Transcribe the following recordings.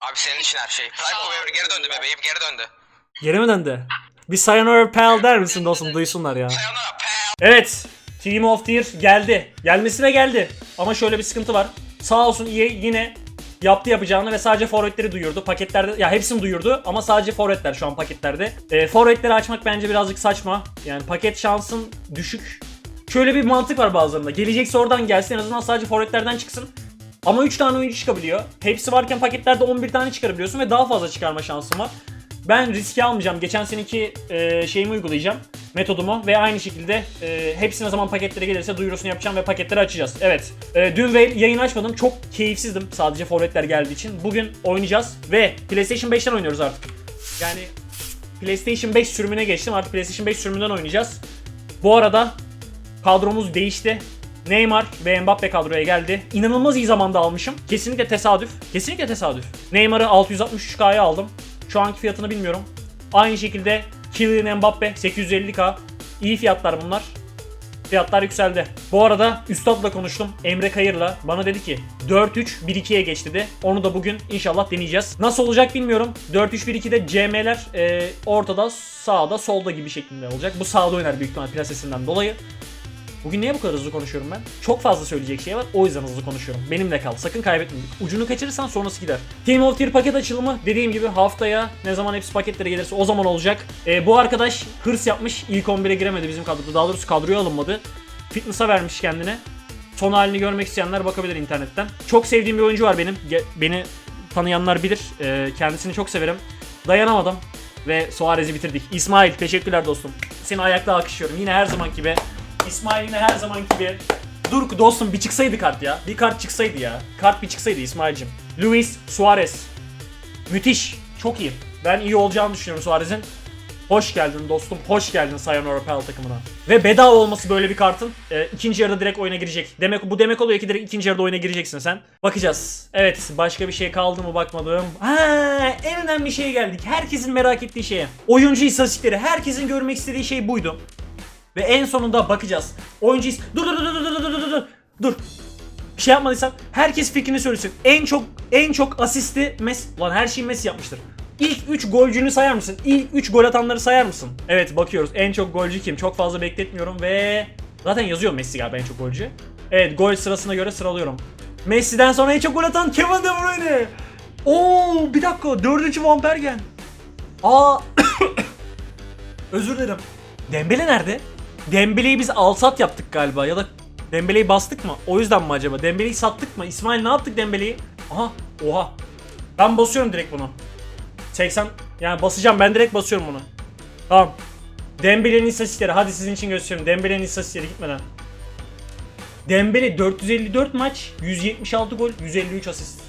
Abi senin için her şey. Forever geri döndü bebeğim geri döndü. Geri mi döndü? Bir Sayonara Pal der misin dostum duysunlar ya. Sayonara pal. Evet. Team of the Year geldi. Gelmesine geldi. Ama şöyle bir sıkıntı var. Sağ olsun EA yine yaptı yapacağını ve sadece forvetleri duyurdu. Paketlerde ya hepsini duyurdu ama sadece forvetler şu an paketlerde. E, forvetleri açmak bence birazcık saçma. Yani paket şansın düşük. Şöyle bir mantık var bazılarında. Gelecekse oradan gelsin en azından sadece forvetlerden çıksın. Ama 3 tane oyuncu çıkabiliyor. Hepsi varken paketlerde 11 tane çıkarabiliyorsun ve daha fazla çıkarma şansın var. Ben riski almayacağım. Geçen seneki e, şeyimi uygulayacağım. Metodumu ve aynı şekilde e, hepsi ne zaman paketlere gelirse duyurusunu yapacağım ve paketleri açacağız. Evet. E, dün ve yayın açmadım. Çok keyifsizdim sadece forvetler geldiği için. Bugün oynayacağız ve PlayStation 5'ten oynuyoruz artık. Yani PlayStation 5 sürümüne geçtim. Artık PlayStation 5 sürümünden oynayacağız. Bu arada kadromuz değişti. Neymar ve Mbappe kadroya geldi. İnanılmaz iyi zamanda almışım. Kesinlikle tesadüf. Kesinlikle tesadüf. Neymar'ı 663K'ya aldım. Şu anki fiyatını bilmiyorum. Aynı şekilde Kylian Mbappe 850K. İyi fiyatlar bunlar. Fiyatlar yükseldi. Bu arada Üstad'la konuştum. Emre Kayır'la. Bana dedi ki 4-3-1-2'ye geç dedi. Onu da bugün inşallah deneyeceğiz. Nasıl olacak bilmiyorum. 4-3-1-2'de CM'ler e, ortada, sağda, solda gibi şeklinde olacak. Bu sağda oynar büyük ihtimal plasesinden dolayı. Bugün niye bu kadar hızlı konuşuyorum ben? Çok fazla söyleyecek şey var. O yüzden hızlı konuşuyorum. Benimle kal. Sakın kaybetme. Ucunu kaçırırsan sonrası gider. Team of Tier paket açılımı dediğim gibi haftaya ne zaman hepsi paketlere gelirse o zaman olacak. Ee, bu arkadaş hırs yapmış. İlk 11'e giremedi bizim kadroda. Daha doğrusu kadroya alınmadı. Fitness'a vermiş kendine. Son halini görmek isteyenler bakabilir internetten. Çok sevdiğim bir oyuncu var benim. Ge- Beni tanıyanlar bilir. Ee, kendisini çok severim. Dayanamadım ve Suarez'i bitirdik. İsmail teşekkürler dostum. Seni ayakta alkışlıyorum. Yine her zaman gibi. İsmail yine her zaman gibi. Dur dostum bir çıksaydı kart ya. Bir kart çıksaydı ya. Kart bir çıksaydı İsmail'cim. Luis Suarez. Müthiş. Çok iyi. Ben iyi olacağını düşünüyorum Suarez'in. Hoş geldin dostum. Hoş geldin Sayonara Pal takımına. Ve bedava olması böyle bir kartın e, ikinci yarıda direkt oyuna girecek. Demek bu demek oluyor ki direkt ikinci yarıda oyuna gireceksin sen. Bakacağız. Evet başka bir şey kaldı mı bakmadım. Ha, en önemli şeye geldik. Herkesin merak ettiği şeye. Oyuncu istatistikleri. Herkesin görmek istediği şey buydu. Ve en sonunda bakacağız. Oyuncu is- Dur dur dur dur dur dur dur dur. Dur. Şey yapmadıysan herkes fikrini söylesin. En çok en çok asisti Messi. Lan her şeyi Messi yapmıştır. İlk 3 golcünü sayar mısın? İlk 3 gol atanları sayar mısın? Evet bakıyoruz. En çok golcü kim? Çok fazla bekletmiyorum ve zaten yazıyor Messi galiba en çok golcü. Evet gol sırasına göre sıralıyorum. Messi'den sonra en çok gol atan Kevin De Bruyne. Oo bir dakika. Dördüncü Van Bergen. Aa Özür dilerim. Dembele nerede? Dembele'yi biz alsat yaptık galiba ya da Dembele'yi bastık mı? O yüzden mi acaba? Dembele'yi sattık mı? İsmail ne yaptık Dembele'yi? Aha, oha. Ben basıyorum direkt bunu. 80 yani basacağım ben direkt basıyorum bunu. Tamam. Dembele'nin istatistikleri hadi sizin için gösteriyorum. Dembele'nin istatistikleri gitmeden. Dembele 454 maç, 176 gol, 153 asist.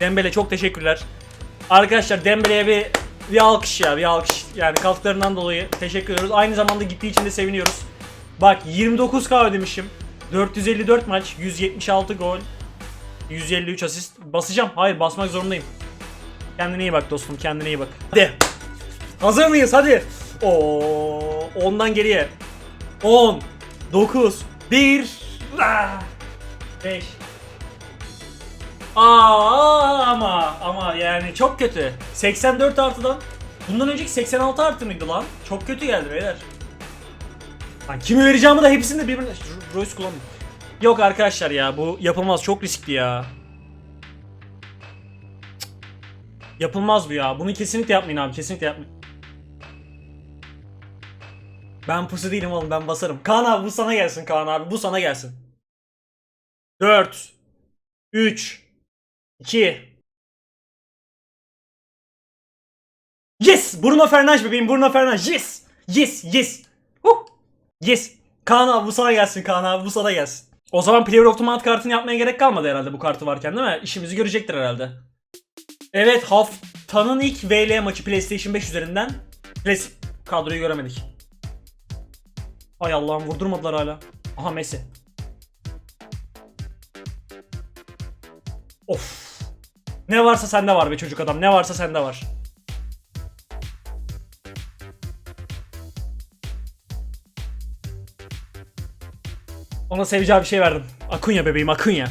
Dembele çok teşekkürler. Arkadaşlar Dembele'ye bir bir alkış ya bir alkış. Yani katkılarından dolayı teşekkür ediyoruz. Aynı zamanda gittiği için de seviniyoruz. Bak 29k ödemişim. 454 maç, 176 gol, 153 asist. Basacağım. Hayır basmak zorundayım. Kendine iyi bak dostum kendine iyi bak. Hadi. Hazır mıyız hadi. Oo, ondan geriye. 10, 9, 1, 5, Aa ama ama yani çok kötü. 84 artıdan bundan önceki 86 artı mıydı lan? Çok kötü geldi beyler. Lan kimi vereceğimi de hepsini de birbirine... Royce kullandım. Yok arkadaşlar ya bu yapılmaz çok riskli ya. Yapılmaz bu ya. Bunu kesinlikle yapmayın abi kesinlikle yapmayın. Ben pusu değilim oğlum ben basarım. Kaan abi bu sana gelsin Kaan abi bu sana gelsin. 4 3 2 Yes! Bruno Fernandes bebeğim Bruno Fernandes. Yes! Yes! Yes! Huh! Yes! Kaan abi bu sana gelsin Kaan abi bu sana gelsin. O zaman Player of the Month kartını yapmaya gerek kalmadı herhalde bu kartı varken değil mi? İşimizi görecektir herhalde. Evet haftanın ilk VL maçı PlayStation 5 üzerinden. Ples kadroyu göremedik. Ay Allah'ım vurdurmadılar hala. Aha Messi. Of. Ne varsa sende var be çocuk adam. Ne varsa sende var. Ona seveceği bir şey verdim. Akunya bebeğim Akunya.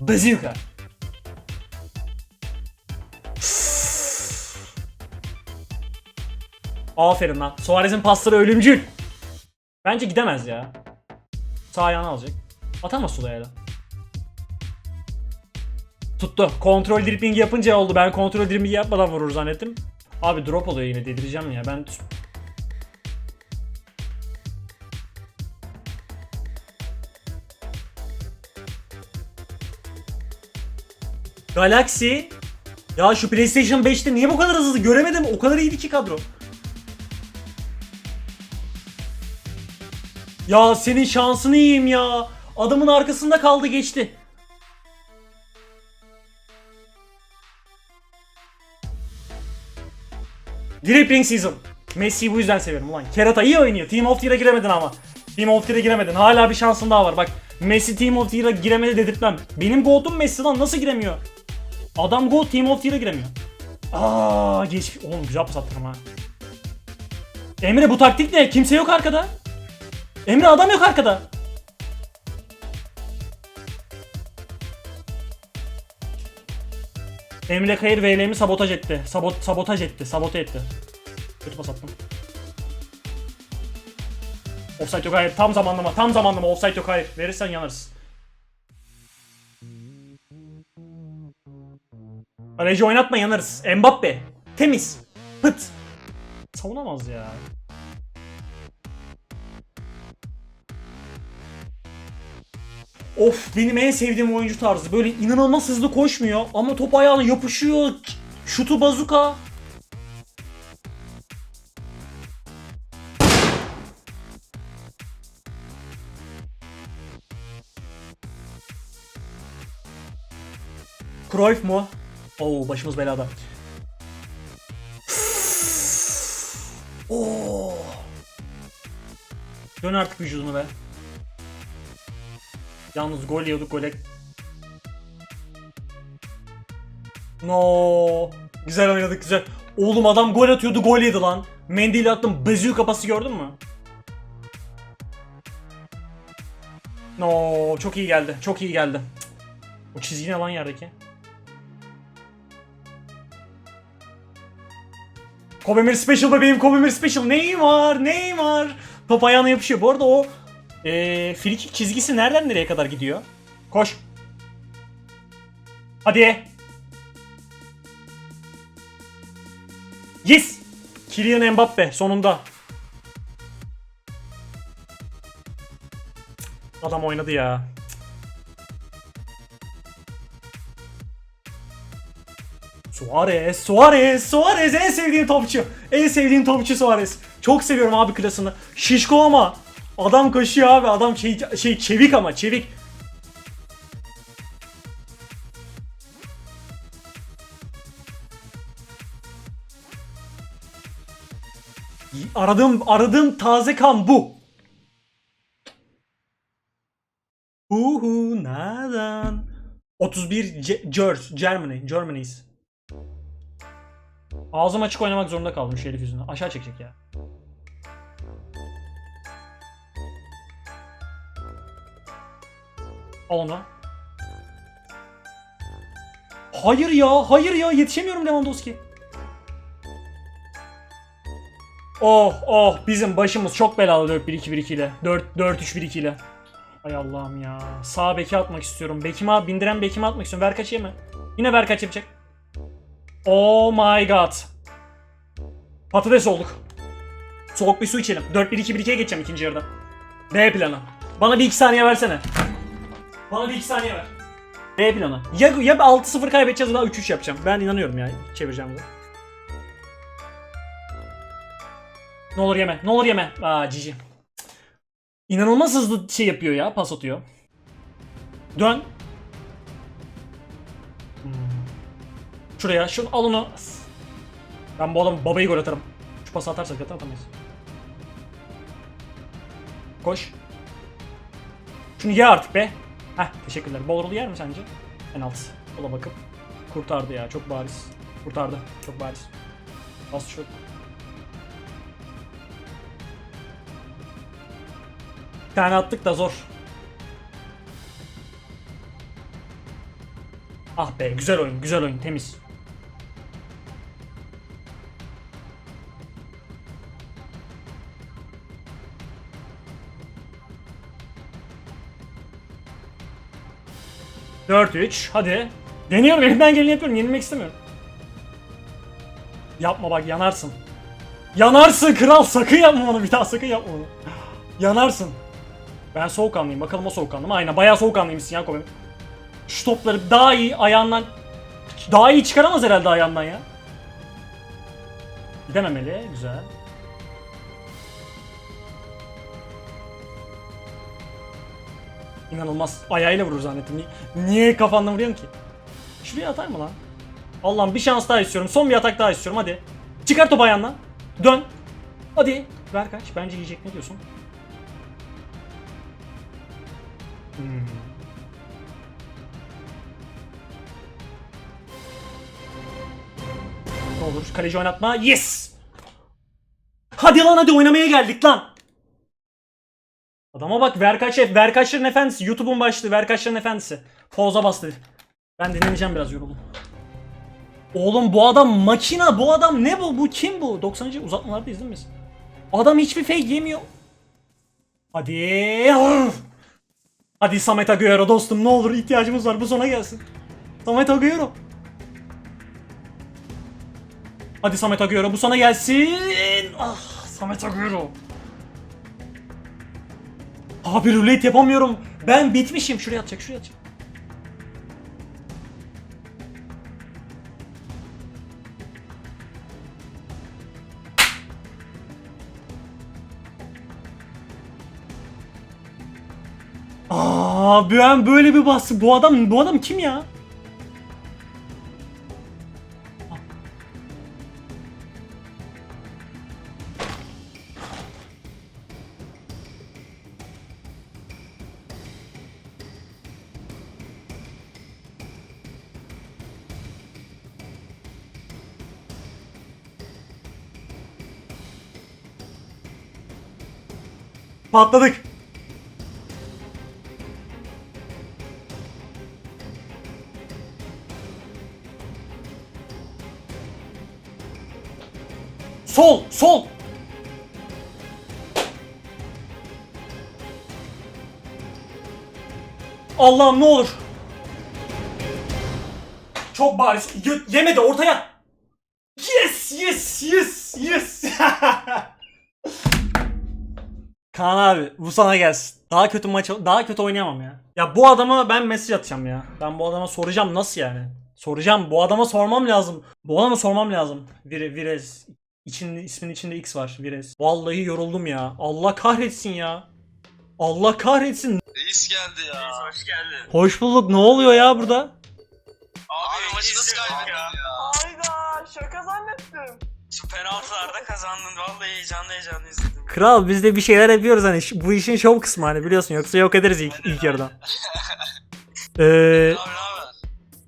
Bazooka. Aferin lan. Suarez'in pasları ölümcül. Bence gidemez ya. Sağ ayağını alacak. Atamaz Suda'ya da. Tuttu. Kontrol dribbling yapınca oldu. Ben kontrol dribbling yapmadan vurur zannettim. Abi drop oluyor yine delireceğim ya. Ben Galaxy ya şu PlayStation 5'te niye bu kadar hızlı göremedim. O kadar iyiydi ki kadro. Ya senin şansını yiyeyim ya. Adamın arkasında kaldı geçti. Dribbling season. Messi'yi bu yüzden seviyorum ulan. Kerata iyi oynuyor. Team of the Year'a giremedin ama. Team of the Year'a giremedin. Hala bir şansın daha var. Bak Messi Team of the Year'a giremedi dedirtmem. Benim GOAT'um Messi lan nasıl giremiyor? Adam GOAT Team of the Year'a giremiyor. Aa geç. Oğlum güzel pas attım ha. Emre bu taktik ne? Kimse yok arkada. Emre adam yok arkada. Emre Kayır VLM'i sabotaj etti. Sabot sabotaj etti. Sabote etti. Kötü pas attım. Offside yok hayır. Tam zamanlama. Tam zamanlama. Offside yok hayır. Verirsen yanarız. Kaleci oynatma yanarız. Mbappe. Temiz. Pıt. Savunamaz ya. Of benim en sevdiğim oyuncu tarzı. Böyle inanılmaz hızlı koşmuyor ama top ayağına yapışıyor. Şutu bazuka. Cruyff mu? Oo başımız belada. Oo. Dön artık vücudunu be. Yalnız gol yiyorduk gole. No. Güzel oynadık güzel. Oğlum adam gol atıyordu gol yedi lan. Mendiyle attım bezüğü kafası gördün mü? No çok iyi geldi. Çok iyi geldi. O çizgi ne lan yerdeki? Kobemir Special bebeğim Kobemir Special Neymar Neymar Top ayağına yapışıyor. Bu arada o ee, frikik çizgisi nereden nereye kadar gidiyor? Koş. Hadi. Yes. Kylian Mbappe sonunda. Adam oynadı ya. Suarez, Suarez, Suarez en sevdiğim topçu. En sevdiğim topçu Suarez. Çok seviyorum abi klasını. Şişko ama adam koşuyor abi. Adam şey, şey çevik ama çevik. Aradığım aradığım taze kan bu. Uhu nadan. 31 Ce- Gers, Germany, Germany's. Ağzım açık oynamak zorunda kaldım şu herif yüzünden. Aşağı çekecek ya. Onu. Hayır ya, hayır ya yetişemiyorum Lewandowski. Oh oh bizim başımız çok belalı 4-1-2-1-2 ile. 4-4-3-1-2 ile. Ay Allah'ım ya. Sağ beki atmak istiyorum. Bekime bindiren bekime atmak istiyorum. Ver kaç yeme. Yine ver kaç yapacak. Oh my god. Patates olduk. Soğuk bir su içelim. 4-1-2-1-2'ye geçeceğim ikinci yarıda. B planı. Bana bir iki saniye versene. Bana bir iki saniye ver. B planı. Ya, ya 6-0 kaybedeceğiz ya da 3-3 yapacağım. Ben inanıyorum ya çevireceğim bunu. Ne olur yeme. Ne olur yeme. Aa cici. İnanılmaz hızlı şey yapıyor ya. Pas atıyor. Dön. Hmm. Şuraya. Şunu al onu. Ben bu adamı babayı gol atarım. Şu pası atarsak zaten atamayız. Koş. Şunu ye artık be. Heh teşekkürler. Bolrolu yer mi sence? Penaltı. Ola bakıp. Kurtardı ya çok bariz. Kurtardı. Çok bariz. Az çok. Bir tane attık da zor. Ah be güzel oyun güzel oyun temiz. Dört üç hadi. Deniyorum elimden geleni yapıyorum yenilmek istemiyorum. Yapma bak yanarsın. Yanarsın kral sakın yapma onu bir daha sakın yapma onu. Yanarsın. Ben soğukkanlıyım bakalım o soğukkanlı mı? Aynen bayağı soğukkanlıymışsın ya Kobe. Şu topları daha iyi ayağından daha iyi çıkaramaz herhalde ayağından ya. Gidememeli güzel. İnanılmaz. Ayağıyla vurur zannettim. Niye, kafanla vuruyorsun ki? Şuraya atar mı lan? Allah'ım bir şans daha istiyorum. Son bir atak daha istiyorum hadi. Çıkar topu ayağından. Dön. Hadi. Ver kaç. Bence yiyecek ne diyorsun? Hmm. Ne olur kaleci oynatma. Yes! Hadi lan hadi oynamaya geldik lan. Adama bak Verkaçev, Verkaçların efendisi. YouTube'un başlığı Verkaçların efendisi. Poza bastı. Ben dinleneceğim biraz yoruldum. Oğlum bu adam makina, bu adam ne bu? Bu kim bu? 90. uzatmalardayız değil mi? Adam hiçbir fake yemiyor. Hadi. Hadi Samet Agüero dostum ne olur ihtiyacımız var bu sona gelsin. Samet Agüero. Hadi Samet Agüero bu sana gelsin. Ah Samet Agüero. Abi rulet yapamıyorum. Ben bitmişim. Şuraya atacak, şuraya atacak. Aa ben böyle bir bası. Bu adam bu adam kim ya? Patladık. Sol, sol. Allah'ım ne olur. Çok bariz. Ye- yemedi ortaya. Yes, yes, yes, yes. Kaan abi bu sana gelsin. Daha kötü maç daha kötü oynayamam ya. Ya bu adama ben mesaj atacağım ya. Ben bu adama soracağım nasıl yani? Soracağım. Bu adama sormam lazım. Bu adama sormam lazım. Vire, Virez. İçinde, ismin içinde X var. Virez. Vallahi yoruldum ya. Allah kahretsin ya. Allah kahretsin. Reis geldi ya. hoş geldin. Hoş bulduk. Ne oluyor ya burada? Abi, maçı nasıl kaybettin ya? Zannettim. Penaltılarda kazandın. Vallahi heyecanlı heyecanlı izledim. Kral biz de bir şeyler yapıyoruz hani Ş- bu işin şov kısmı hani biliyorsun yoksa yok ederiz ilk, ilk yarıdan. Ee, Abi ne haber?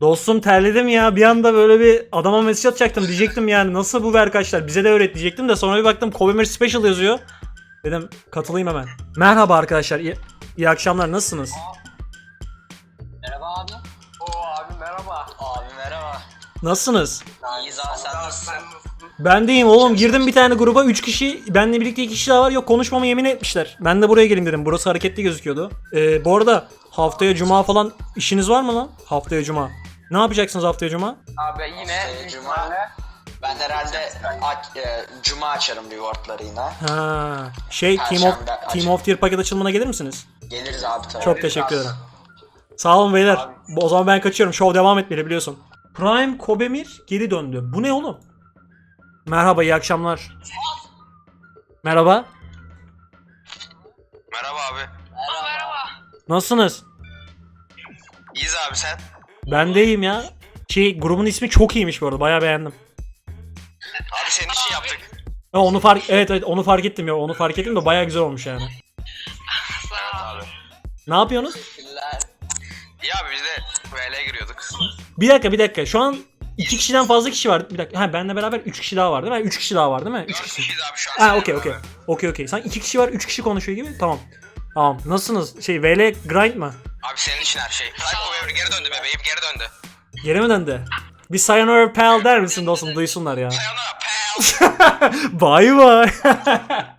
dostum terledim ya bir anda böyle bir adama mesaj atacaktım diyecektim yani nasıl bu verkaçlar bize de öğret diyecektim de sonra bir baktım Kobemer Special yazıyor. Dedim katılayım hemen. Merhaba arkadaşlar iyi, iyi akşamlar nasılsınız? Merhaba Nasılsınız? İyiyiz abi sen nasılsın? Ben deyim oğlum girdim bir tane gruba 3 kişi benle birlikte 2 kişi daha var yok konuşmama yemin etmişler. Ben de buraya geleyim dedim burası hareketli gözüküyordu. Ee, bu arada haftaya cuma falan işiniz var mı lan? Haftaya cuma. Ne yapacaksınız haftaya cuma? Abi yine Haftaya büyük cuma. ihtimalle Ben herhalde aç, e, cuma açarım rewardları yine. Ha, şey Team of Perşembe Team of Tier paket açılımına gelir misiniz? Geliriz abi tabii. Çok teşekkür ederim. Sağ olun beyler. O zaman ben kaçıyorum. Show devam etmeli biliyorsun. Prime Kobemir geri döndü. Bu ne oğlum? Merhaba, iyi akşamlar. Merhaba. Merhaba abi. Nasılsınız? İyiyiz abi sen. Ben de iyiyim ya. Şey grubun ismi çok iyiymiş bu arada. Bayağı beğendim. Abi senin için yaptık. Ha, onu fark evet evet onu fark ettim ya. Onu fark ettim de bayağı güzel olmuş yani. Abi. Ne yapıyorsunuz? İyi abi biz de. Bir dakika bir dakika. Şu an iki kişiden fazla kişi var. Bir dakika. Ha benle beraber üç kişi daha var değil mi? Üç kişi daha var değil mi? Üç kişi. abi şu an. Ha okey okey. Okey okey. Sen iki kişi var, üç kişi konuşuyor gibi. Tamam. Tamam. Nasılsınız? Şey VL grind mı? Abi senin için her şey. Cover geri döndü bebeğim geri döndü. Geri mi döndü? Bir sayonara pal der misin dostum duysunlar ya. Sayonara pal. Bye bye.